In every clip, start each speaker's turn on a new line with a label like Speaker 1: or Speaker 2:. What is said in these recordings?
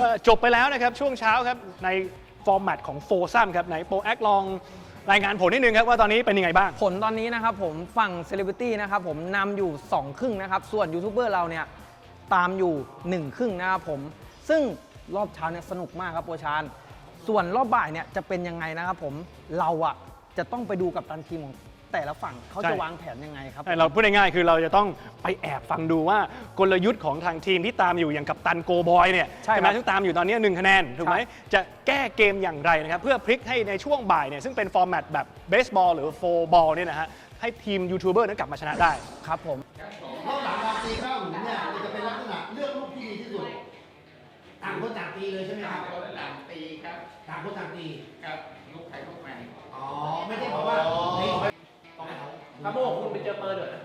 Speaker 1: ก็จบไปแล้วนะครับช่วงเช้าครับในฟอร์แมตของโฟซัมครับไหนโปรแอคลองรายงานผลนิดนึงครับว่าตอนนี้เป็นยังไงบ้าง
Speaker 2: ผลตอนนี้นะครับผมฝั่งเซเลบริตี้นะครับผมนำอยู่ 2 ครึ่งนะครับ ส่วนยูทูบเบอร์เราเนี่ยตามอยู่ 1 ครึ่งนะครับผม ซึ่งรอบเช้าเนี่ยสนุกมากครับโปรชาน ส่วนรอบบ่ายเนี่ยจะเป็นยังไงนะครับผมเราอะจะต้องไปดูกับตันทีมของ แต่ละฝั่งเขา
Speaker 1: ใช่
Speaker 2: จะวางแผนยังไงครับ
Speaker 1: ใช่เราพูดง่ายๆคือเราจะต้องไปแอบฟังดูว่ากลยุทธ์ของทางทีมที่ตามอยู่อย่างกับตันโกบอยเนี่ย
Speaker 2: ใช่ครับ
Speaker 1: ไหมที่ตามอยู่ตอนนี้หนึ่งคะแนนถูกไหม
Speaker 2: ใช่
Speaker 1: จะแก้เกมอย่างไรนะครับเพื่อพลิกให้ในช่วงบ่ายเนี่ยซึ่งเป็นฟอร์แมตแบบเบสบอลหรือโฟบอลเนี่ยนะฮะให้ทีมยูทูบเบอร์นั้นกลับมาชนะได้
Speaker 2: ครับผม
Speaker 3: รอบหลังการตีข้าวหมุนเนี่ยมันจะเป็นลักษณะเลือกลูกที่ดีที่สุดต่างคนต่างตีเลยใช่ไหมครับ
Speaker 4: คนหลังตีครับ
Speaker 3: ต่างคนต่างตี
Speaker 4: กับลูกไข่ลูกมัน
Speaker 3: อ๋อไม่ใช่บอกว่าเฮ้ยต้องให้ เขา
Speaker 5: ครับโมคุณไปเจอเปิร์เดี๋ยวนะ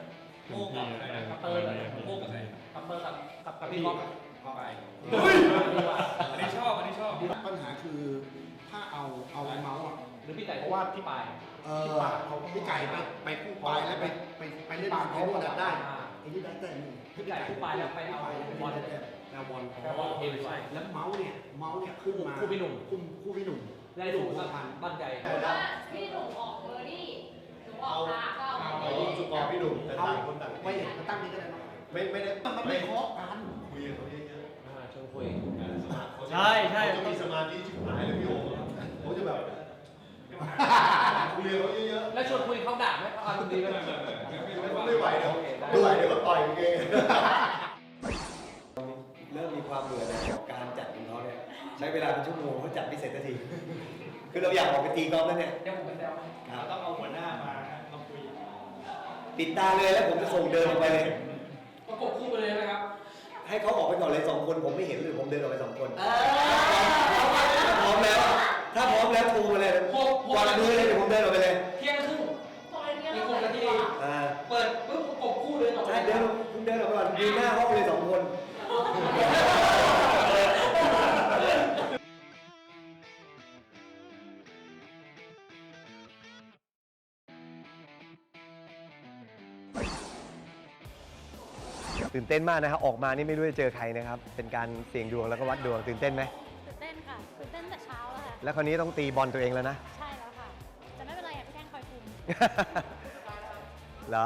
Speaker 5: โมกับกับเปิร์เดี๋ยวนะโมกับใครกับเปิร์กับกับกับพี่ก๊อฟ
Speaker 6: อันนี้ชอบอันนี้ชอบ
Speaker 3: ปัญหาคือถ้าเอาเอาเมาส์อะ
Speaker 5: หรือพี่ไก่เพราะว่าพี่ปาย
Speaker 3: เออพี่ไก่ไปไปคู่ปลายแล้วไปไปไปเล่นไปนู่นน่ะได้ไอ้นี่ได้แต่นี่
Speaker 5: พี่ไก่คู่ปลายแล้วไปเอาบอล
Speaker 3: แนวบอล
Speaker 5: แนวบอลเทใช่
Speaker 3: แล้วเมาส์เนี่ยเมาส์เนี่ยขึ้นมา
Speaker 5: คู่พี่หนุ่ม
Speaker 3: คู่คู่พี่หนุ่ม
Speaker 5: ได้ดูบ้านใจ
Speaker 7: แต่ว่าพี่หนุ่มออก เอร์ดี้หนูออกพาเอาเบอร์ดี้
Speaker 8: สกรพี่หนุ่มแต่ต่างคนต่าง
Speaker 3: ไม่มาตั้งนี้ก็ได้นะ
Speaker 8: ไม่ไม่ได้
Speaker 3: มันไม่เคาะกัน
Speaker 8: คุยกับเขาเยอะๆ
Speaker 5: ชวนคุยใช่ใช่
Speaker 8: เขาจะมีสมาธิชิบหายเลยพี่โอ๋เขาจะแบบคุยกับเขาเยอะๆ
Speaker 5: แล้วชวนคุยเขาด่าไหมเขาอารมณ์ดีไหม
Speaker 8: ไม่ไหวเดี๋ยวไม่ไหวเดี๋ยวก็ต่อยเอง
Speaker 9: เริ่มมีความเบื่อในการจัดของเขาเนี่ยใช้เวลาเป็นชั่วโมงเขาจัดไม่เสร็จสักทีคือเราอยากออกไปตีกอล์ฟแล้วเนี่ย
Speaker 5: เดี๋ยวผมไปแซว
Speaker 6: ต้องเอาหัวหน้ามา
Speaker 9: ปิดตาเลยแล้วผมจะส่งเดินออกไปเลย
Speaker 5: ประกบคู่ไปเลยไหมครับ
Speaker 9: ให้เขาออกไปก่อนเลยสองคนผมไม่เห็นหรือผมเดินออกไปสองคนถ้าพร้อมแล้ว ถ้าพร้อมแล้วทูมาเลย
Speaker 5: หกหก
Speaker 9: วางมือเลยเดี๋ยวผมเดินออกไปเลย
Speaker 5: เที่ยงครึ่ง
Speaker 7: ตอนนี้
Speaker 5: อีก
Speaker 7: เรา
Speaker 5: หก
Speaker 7: เปิ
Speaker 5: นา
Speaker 7: ด
Speaker 5: ที
Speaker 7: ดีกว่า
Speaker 9: อ่า
Speaker 5: เปิดปุ๊บประกบคู่เลยต่อไป
Speaker 9: ใช่เดินคุณเดินออกไปก่อนยืนหน้าห้องเลยสองคน ตื่นเต้นมากนะครับออกมานี่ไม่รู้จะเจอใครนะครับ เป็นการเสี่ยงดวงแล้วก็วัดดวงตื่นเต้นไหม
Speaker 7: ตื่นเต้นค่ะตื่นเต้นแต่เช้าแล้วค่ะ
Speaker 9: แล้วคราวนี้ต้องตีบอลตัวเองแล้วนะ
Speaker 7: ใช่แล้วค่ะ จะไม่เป็นไรอะพี่แท่งคอยคุม
Speaker 9: เหรอ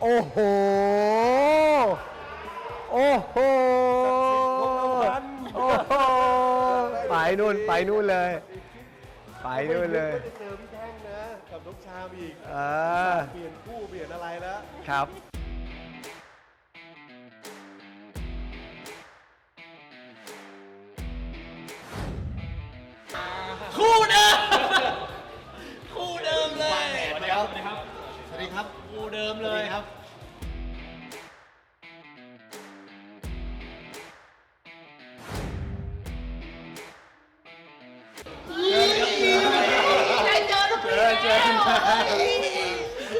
Speaker 9: โอ้โห โอ้โห โอ้โห ไปนู่นไปนู่นเลย ไปนู่นเลย
Speaker 8: ไม่ได้เจอพี่ ชามอีก
Speaker 9: เออ
Speaker 8: เปลี่ยนคู่เปลี่ยนอะไรแล้ว
Speaker 9: ครับ
Speaker 5: คู่เดิม คู่เดิมเลย
Speaker 6: สวัสดีครับ สวัสดีครับ
Speaker 3: สวัสดีครับ
Speaker 5: คู่เดิมเลย
Speaker 3: ครับ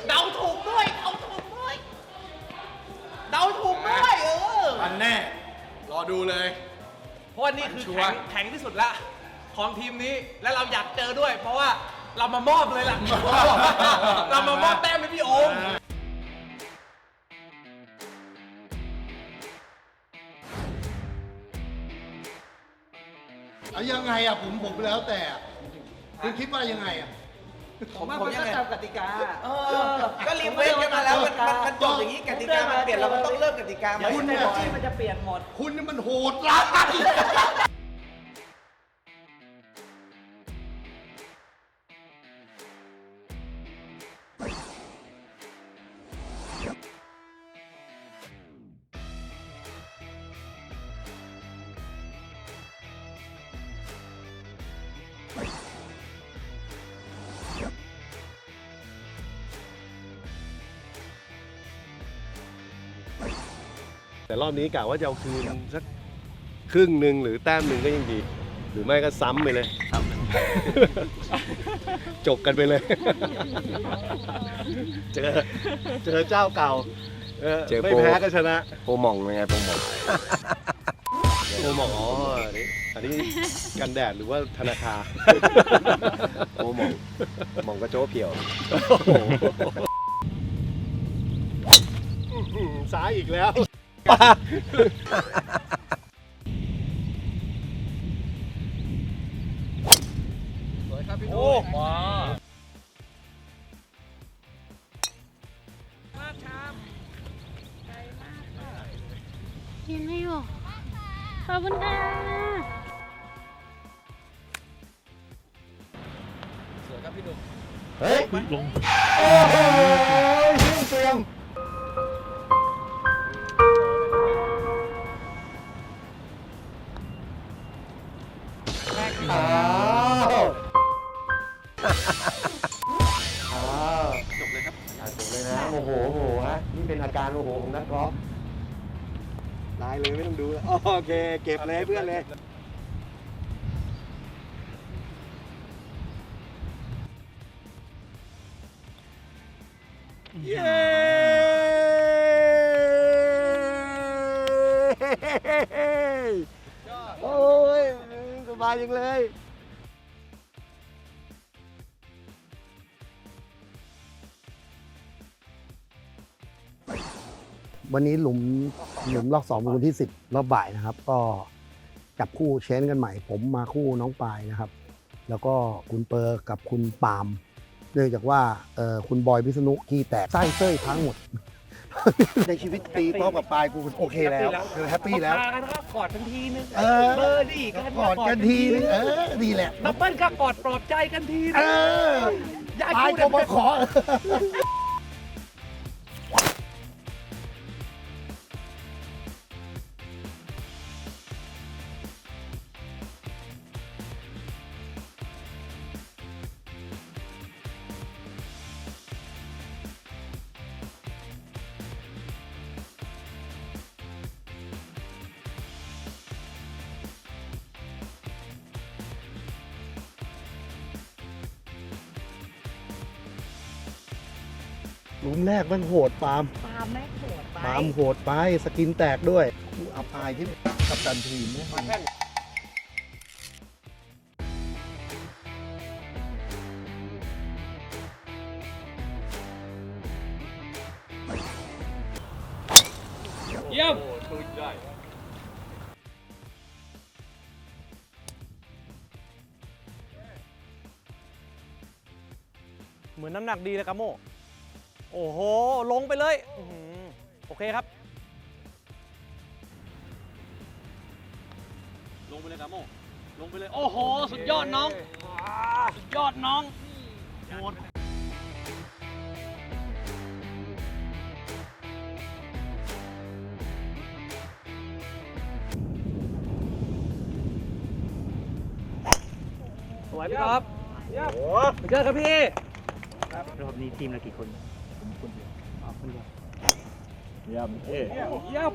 Speaker 5: เดาถูกด้วยเดาถูกด้วยเดาถูกด้วยเออ
Speaker 6: มันแน่ รอดูเลย
Speaker 5: เพราะว่านี่คือแข็งแข็งที่สุดละของทีมนี้และเราอยากเจอด้วย เพราะว่าเรามามอบเลยล่ะ เรามามอบแต้มให้พี่โอม
Speaker 3: เอายังไงอะผมผมแล้วแต่อะคุณคิดว่ายังไงอะ
Speaker 2: ผมผมยังไงตามกติกา
Speaker 10: เออก็รีเควสกันมาแล้วมันมันมันจบอย่างนี้กติกามันเปลี่ยนเราก็ต้องเริ่มกติกาใหม่
Speaker 2: คุณในที่มันจะเปลี่ยนหมด
Speaker 3: คุณนี่มันโหดร้าย
Speaker 8: แต่รอบนี้กะว่าจะเอาคืนสักครึ่งหนึ่งหรือแต้มหนึ่งก็ยังดี หรือไม่ก็ซ้ำไปเลยจบกันไปเลย เจอเจอเจ้าเก่าเออ
Speaker 9: เจอ
Speaker 8: ไม่
Speaker 9: โปร
Speaker 8: แพ้ก็ชนะ
Speaker 9: โปรหมองเป็นไงโปรหมอง
Speaker 8: โอ้หมออ๋ออันนี้อันนี้กันแดดหรือว่าธนาคาร
Speaker 9: โปรหมองหมองกระโจ้เพียว
Speaker 8: โอ้โหอื้อหือซ้ายอีกแล้ว ปลา
Speaker 5: โอ้มา
Speaker 7: กินไม่อยู่ขอบคุณค่ะ
Speaker 5: สวยครับพี่หนุ่ม
Speaker 3: เฮ้ย
Speaker 1: ลง
Speaker 3: โอ้โหยิ่ง การโอ้โหของนักกอล์ฟลายเลยไม่ต้องดูแล้วโอเค เก็บเลยเพื่อนเลย
Speaker 8: เย้
Speaker 3: โอ้ยสบายจังเลย วันนี้หลุมหลุมรอบสองเป็นวันที่ 10 รอบบ่ายนะครับ ก็จับคู่เชนกันใหม่ ผมมาคู่น้องปายนะครับ แล้วก็คุณเปอร์กับคุณปาล์มเนื่องจากว่าเอ่อคุณบอยพิษณุขี้แตกไส้เส้ยทั้งหมด ในชีวิตตีพร้อมกับปายกูโอเคแล้วคือแฮปปี้แล้ว
Speaker 5: พากันก็กอดกันทีนึง
Speaker 3: เออ
Speaker 5: เบอร์ดี้ก็
Speaker 3: กอดกันทีนึงเออดีแหละ
Speaker 5: ดับเบิ้ลก็กอดปลอบใจกันทีนึ
Speaker 3: เองอ
Speaker 5: ย้าย
Speaker 3: ปาย
Speaker 5: คู่
Speaker 3: ก็
Speaker 5: เด็
Speaker 3: มาขอห ลุมแรกมันโหดปาล์ม
Speaker 7: ปาแม่โหดไป
Speaker 3: ปาล์มโหดไปสกินแตกด้วยกูอับอายที่กับตันทีมเนี่ย
Speaker 5: เยี่ยม
Speaker 2: เหมือนน้ำหนักดีเลยกาโม โอ้โห ลงไปเลยอื้อหือโอเคครับ
Speaker 6: ลงไปเลยครับโมลงไปเลย โอ้โห สุดยอดน้อง สุดยอดน้องโหด
Speaker 2: สวยพี่ครับไปเจอครับพี่
Speaker 1: รอบนี้ทีมละกี่คน
Speaker 2: เยี่ย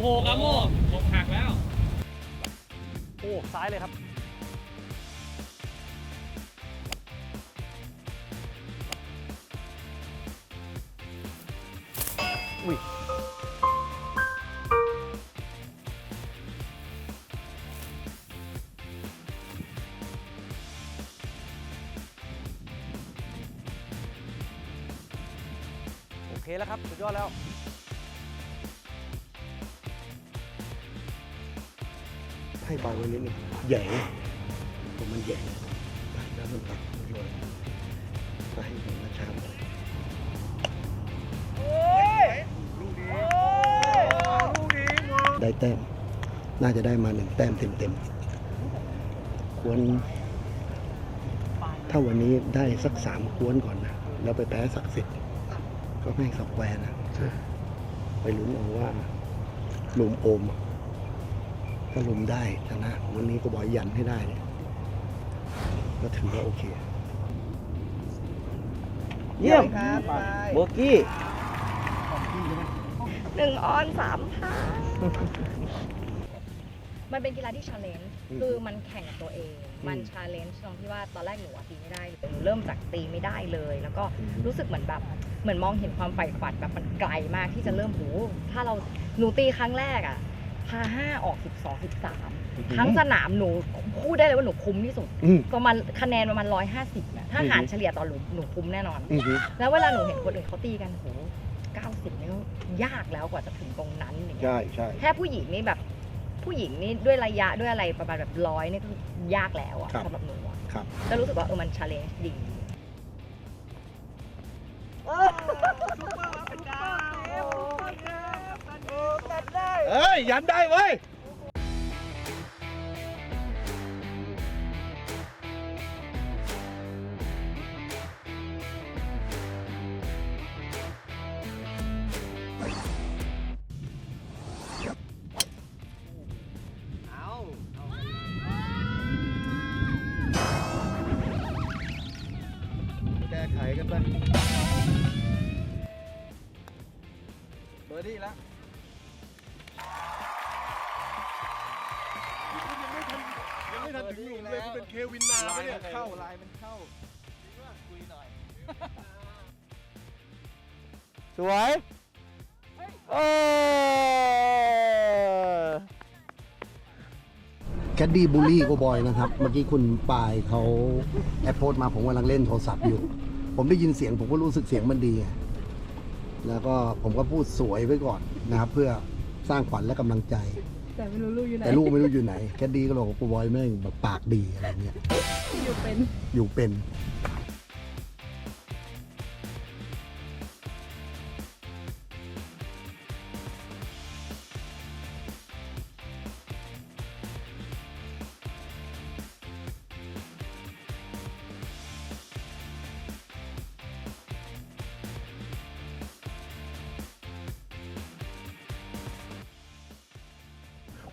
Speaker 6: โอ้โหกาโมผมหักแล้ว
Speaker 2: โอ้ซ้ายเลยครับ อุ้ยโอเคแล้วครับ สุดยอดแล้ว
Speaker 3: บาไว้นิดนึงใหญ่ผมมันใหญ่ไปแล้วมันตัดลอยไปให้ผมมาชามได้แต้ม น่าจะได้มาหนึ่งแต้มเต็มๆ ควร ถ้าวันนี้ได้สักสามควนก่อนนะ แล้วไปแพ้สักสิทธิ์ก็แม่งสแควร์นะ ไปลุ้นเอาว่าลุมโอม ถ้าลุมได้ชนะวันนี้ก็บอยยันให้ได้เนี่ยก็ถือว่าโอเค
Speaker 2: เยี่ยม
Speaker 10: ครับไป
Speaker 2: โบกี้
Speaker 7: หนึ่งออนสามพันมันเป็นกีฬาที่ชาเลนจ์
Speaker 3: อืม
Speaker 7: คือมันแข่งกับตัวเอง มันชาเลนจ์ตรงที่ว่าตอนแรกหนูอะตีไม่ได้เลยหนูเริ่มจากตีไม่ได้เลย แล้วก็รู้สึกเหมือนแบบเหมือนมองเห็นความใฝ่ฝันแบบมันไกลมากที่จะเริ่มหูถ้าเราหนูตีครั้งแรกอะ พาห้าออกสิบสองสิบสามทั้งสนามหนูพูดได้เลยว่าหนูคุ้มที่สุด
Speaker 3: อืม
Speaker 7: ประมาณคะแนนประมาณร้อยห้าสิบนะถ้าหารเฉลี่ยตอนหนูหนูคุ้มแน่นอน
Speaker 3: อือฮึ
Speaker 7: แล้วเวลาหนูเห็นคนอื่นเขาตีกันโหเก้าสิบนี่ก็ยากแล้วกว่าจะถึงตรงนั้นอย่างเงี้ย
Speaker 3: ใช่ใช่
Speaker 7: แค่ผู้หญิงนี่แบบ ผู้หญิงนี่ด้วยระยะด้วยอะไรประมาณแบบร้อยนี่คือยากแล้วอะ
Speaker 3: ครับ
Speaker 7: สำหรับหนูอะ
Speaker 3: ครับ
Speaker 7: แล้วรู้สึกว่าเออมันชาเลนจ์ดี
Speaker 8: เอ้ย ยันได้เว้ย
Speaker 3: แก้ไขกันไป
Speaker 2: เบอร์ดี้แล้ว
Speaker 8: เลยคุณเป็นเควินนาไหมเนี่ย
Speaker 2: เข้าลายมันเข้า
Speaker 3: สวยเออแคดดี้บูลลี่ก็บอยนะครับ เมื่อกี้คุณปายเขาแอปโพสต์มาผมกำลังเล่นโทรศัพท์อยู่ ผมได้ยินเสียงผมก็รู้สึกเสียงมันดีไงแล้วก็ผมก็พูดสวยไว้ก่อนนะครับ เพื่อสร้างขวัญและกำลังใจ แต่ไม่รู้ลูกอยู่ไหนแต่ลูกไม่รู้อยู่ไหน แคดดี้ก็บอกว่ากูบอยแม่งแบบปากดีอะไรเงี้ย อยู่เป็น อยู่เป็น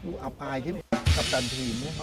Speaker 3: กูอับอายขึ้นกับตันทีมเนี่ย